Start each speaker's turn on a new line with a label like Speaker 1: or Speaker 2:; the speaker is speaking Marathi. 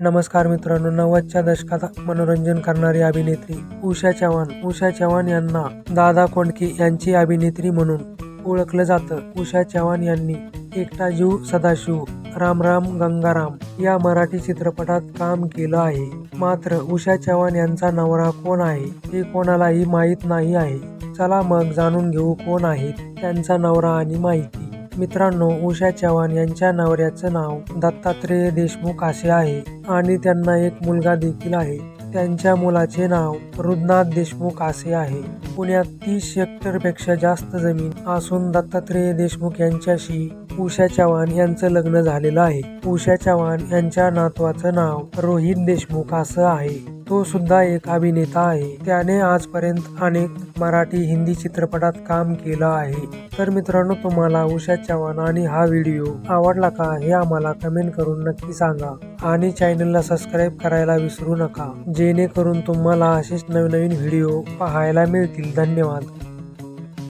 Speaker 1: नमस्कार मित्रांनो नव्वदच्या दशकात मनोरंजन करणारी अभिनेत्री उषा चव्हाण. उषा चव्हाण यांना दादा कोंडके यांची अभिनेत्री म्हणून ओळखलं जातं. उषा चव्हाण यांनी एकटा जीव सदाशिव राम राम गंगाराम या मराठी चित्रपटात काम केलं आहे. मात्र उषा चव्हाण यांचा नवरा कोण आहे हे कोणालाही माहीत नाही आहे. चला मग जाणून घेऊ कोण आहेत त्यांचा नवरा आणि माहिती. मित्रांनो उषा चव्हाण यांच्या नवऱ्याचं नाव दत्तात्रेय देशमुख असे आहे आणि त्यांना एक मुलगा देखील आहे. त्यांच्या मुलाचे नाव रुद्रनाथ देशमुख असे आहे. पुण्यात तीस हेक्टरपेक्षा जास्त जमीन असून दत्तात्रेय देशमुख यांच्याशी उषा चव्हाण यांचं लग्न झालेलं आहे. उषा चव्हाण यांच्या नातवाचं नाव रोहित देशमुख असं आहे. तो सुद्धा एक अभिनेता आहे. त्याने आजपर्यंत अनेक मराठी हिंदी चित्रपटात काम केलं आहे. तर मित्रांनो तुम्हाला उषा चव्हाण आणि हा व्हिडिओ आवडला का हे आम्हाला कमेंट करून नक्की सांगा. आणि चॅनलला सबस्क्राईब करायला विसरू नका. जेणेकरून तुम्हाला असेच नवनवीन व्हिडिओ पाहायला मिळतील. धन्यवाद.